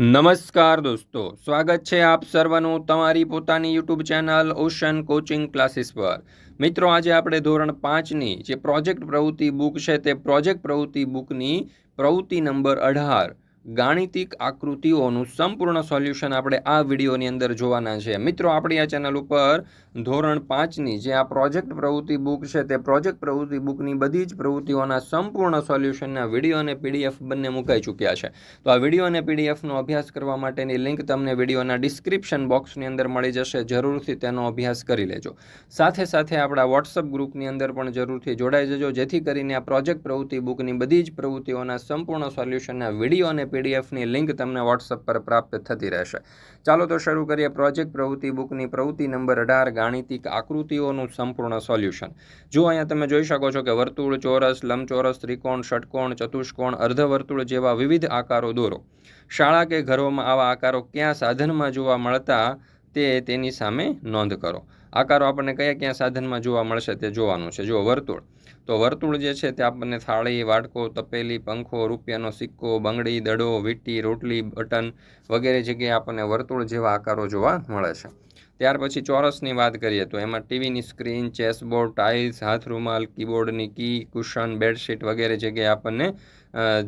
નમસ્કાર દોસ્તો, સ્વાગત છે આપ સર્વનું તમારી પોતાની YouTube channel Ocean coaching classes પર. મિત્રો, આજે આપણે ધોરણ પાંચની જે પ્રોજેક્ટ પ્રવૃત્તિ બુક છે તે પ્રોજેક્ટ પ્રવૃત્તિ બુકની પ્રવૃત્તિ નંબર અઢાર ગાણિતિક આકૃતિઓનું સંપૂર્ણ સોલ્યુશન આપણે આ વિડીયોની અંદર જોવાના છે. મિત્રો, આપણી આ ચેનલ ઉપર ધોરણ પાંચની જે આ પ્રોજેક્ટ પ્રવૃત્તિ બુક છે, તે પ્રોજેક્ટ પ્રવૃત્તિ બુકની બધી જ પ્રવૃત્તિઓના સંપૂર્ણ સોલ્યુશનના વીડિયો અને પીડીએફ બંને મુકાઈ ચૂક્યા છે. તો આ વીડિયો અને પીડીએફનો અભ્યાસ કરવા માટેની લિંક તમને વિડીયોના ડિસ્ક્રિપ્શન બોક્સની અંદર મળી જશે. જરૂરથી તેનો અભ્યાસ કરી લેજો. સાથે સાથે આપણા વોટ્સઅપ ગ્રુપની અંદર પણ જરૂરથી જોડાઈ જજો. જેથી કરીને આ પ્રોજેક્ટ પ્રવૃત્તિ બુકની બધી જ પ્રવૃત્તિઓના સંપૂર્ણ સોલ્યુશનના વીડિયો અને પીડીએફની લિંક તમને વોટ્સઅપ પર પ્રાપ્ત થતી રહેશે. ચાલો તો શરૂ કરીએ પ્રોજેક્ટ પ્રવૃત્તિ બુકની પ્રવૃત્તિ નંબર અઢાર, ગાણિતિક આકૃતિઓનું સંપૂર્ણ સોલ્યુશન. જો અહીંયા તમે જોઈ શકો છો કે વર્તુળ, ચોરસ, લંબચોરસ, ત્રિકોણ, ષટકોણ, ચતુષ્કોણ, અર્ધવર્તુળ જેવા વિવિધ આકારો દોરો. શાળા કે ઘરોમાં આવા આકારો ક્યાં સાધનમાં જોવા મળતા તે તેની સામે નોંધ કરો. આકારો આપણને કયા કયા સાધનમાં જોવા મળશે તે જોવાનું છે. જો વર્તુળ. તો વર્તુળ જે છે તે આપણને થાળી વાટકો તપેલી, પંખો, રૂપિયાનો સિક્કો, બંગડી, દડો, વીટી, રોટલી, બટન વગેરે જગ્યાએ આપણને વર્તુળ જેવા આકારો જોવા મળે છે. ત્યાર પછી ચોરસની વાત કરીએ તો એમાં ટીવીની સ્ક્રીન, ચેસબોર્ડ, ટાઇલ્સ હાથ રૂમાલ કીબોર્ડની કી, કુશન, બેડશીટ વગેરે જગ્યાએ આપણને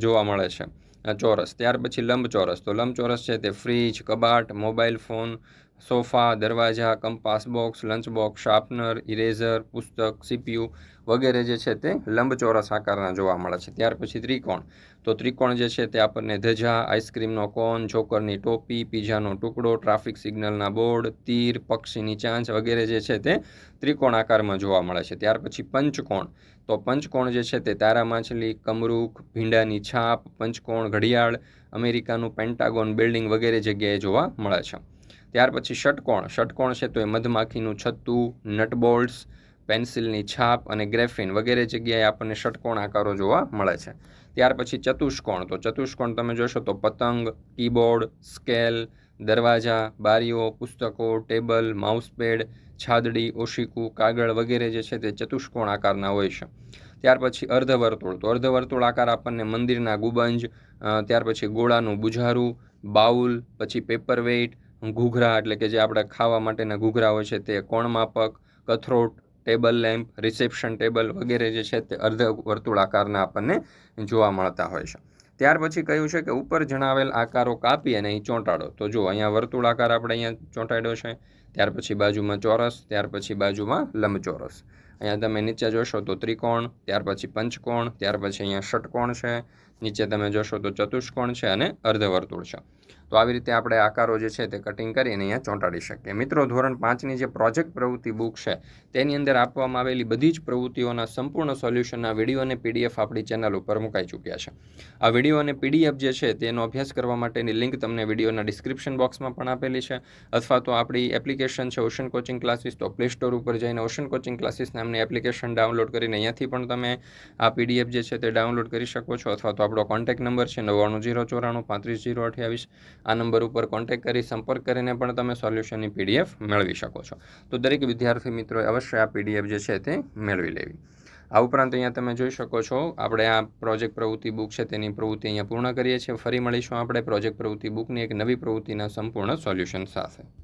જોવા મળે છે ચોરસ. ત્યાર પછી લંબચોરસ. તો લંબચોરસ છે તે ફ્રીજ, કબાટ, મોબાઈલ ફોન સોફા, દરવાજા, compass box, lunch box, sharpener, eraser, પુસ્તક, સીપીયુ વગેરે જે છે તે લંબચોરસ આકારના જોવા મળે છે. ત્યાર પછી ત્રિકોણ. તો ત્રિકોણ જે છે તે આપણને ધજા, આઈસ્ક્રીમનો કોન, જોકરની ટોપી, પીઝાનો ટુકડો, ટ્રાફિક સિગ્નલના બોર્ડ, તીર, પક્ષીની ચાંચ વગેરે જે છે તે ત્રિકોણ આકારમાં જોવા મળે છે. ત્યાર પછી પંચકોણ. તો પંચકોણ જે છે તે તારા માછલી, કમરૂખ, ભીંડાની છાપ, પંચકોણ, ઘડિયાળ, અમેરિકાનું પેન્ટાગોન બિલ્ડિંગ વગેરે જગ્યાએ જોવા મળે છે. ત્યાર પછી ષટકોણ. ષટકોણ છે તો એ મધમાખીનું છત્તું નટબોલ્ટ્સ પેન્સિલની છાપ અને ગ્રેફિન વગેરે જગ્યાએ આપણને ષટકોણ આકારો જોવા મળે છે. ત્યાર પછી ચતુષ્કોણ. તો ચતુષ્કોણ તમે જોશો તો પતંગ, કીબોર્ડ, સ્કેલ, દરવાજા, બારીઓ, પુસ્તકો, ટેબલ, માઉસપેડ, છાદડી, ઓશિકુ, કાગળ વગેરે જે છે તે ચતુષ્કોણ આકારના હોય છે. ત્યાર પછી અર્ધવર્તુળ. તો અર્ધવર્તુળ આકાર આપણને મંદિરના ગુબંજ ત્યાર પછી ગોળાનું બુઝારું બાઉલ, પછી પેપર વેઇટ ઘૂઘરા એટલે કે જે આપણે ખાવા માટેના ઘૂઘરા હોય છે તે કોણ માપક કથરોટ, ટેબલ લેમ્પ, રિસેપ્શન ટેબલ વગેરે જે છે તે અર્ધ વર્તુળાકારના આપણને જોવા મળતા હોય છે. ત્યાર પછી કહ્યું છે કે ઉપર જણાવેલ આકારો કાપી અને અહીં ચોંટાડો. તો જો અહીંયા વર્તુળાકાર આપણે અહીંયા ચોંટાડ્યો છે. ત્યાર પછી બાજુમાં ચોરસ, ત્યાર પછી બાજુમાં લંબચોરસ. અહીંયા તમે નીચે જોશો તો ત્રિકોણ, ત્યાર પછી પંચકોણ, ત્યાર પછી અહીંયા ષટકોણ છે. નીચે તમે જોશો તો ચતુષ્કોણ છે અને અર્ધવર્તુળ છે. તો આવી રીતે આપણે આકારો જે છે તે કટિંગ કરીને અહીંયા ચોંટાડી શકીએ. મિત્રો, ધોરણ પાંચની જે પ્રોજેક્ટ પ્રવૃત્તિ બુક છે, તેની અંદર આપવામાં આવેલી બધી જ પ્રવૃત્તિઓના સંપૂર્ણ સોલ્યુશનના વીડિયો અને પીડીએફ આપણી ચેનલ ઉપર મુકાઈ ચૂક્યા છે. આ વીડિયો અને પીડીએફ જે છે તેનો અભ્યાસ કરવા માટેની લિંક તમને વિડીયોના ડિસ્ક્રિપ્શન બોક્સમાં પણ આપેલી છે. અથવા તો આપણી એપ્લિકેશન છે ઓશન કોચિંગ ક્લાસીસ તો પ્લે સ્ટોર ઉપર જઈને ઓશન કોચિંગ ક્લાસીસ નામની એપ્લિકેશન ડાઉનલોડ કરીને અહીંયાથી પણ તમે આ પીડીએફ જે છે તે ડાઉનલોડ કરી શકો છો. અથવા તો આપણો કોન્ટેક્ટ નંબર છે નવ્વાણું જીરો ચોરાણું પાંત્રીસ જીરો અઠ્યાવીસ. આ નંબર ઉપર કોન્ટેક્ટ કરી સંપર્ક કરીને પણ તમે સોલ્યુશનની પીડીએફ મેળવી શકો છો. તો દરેક વિદ્યાર્થી મિત્રોએ અવશ્ય આ પીડીએફ જે છે તે મેળવી લેવી. આ ઉપરાંત અહીંયા તમે જોઈ શકો છો, આપણે આ પ્રોજેક્ટ પ્રવૃત્તિ બુક છે તેની પ્રવૃત્તિ અહીંયા પૂર્ણ કરીએ છીએ. ફરી મળીશું આપણે પ્રોજેક્ટ પ્રવૃત્તિ બુકની એક નવી પ્રવૃત્તિના સંપૂર્ણ સોલ્યુશન સાથે.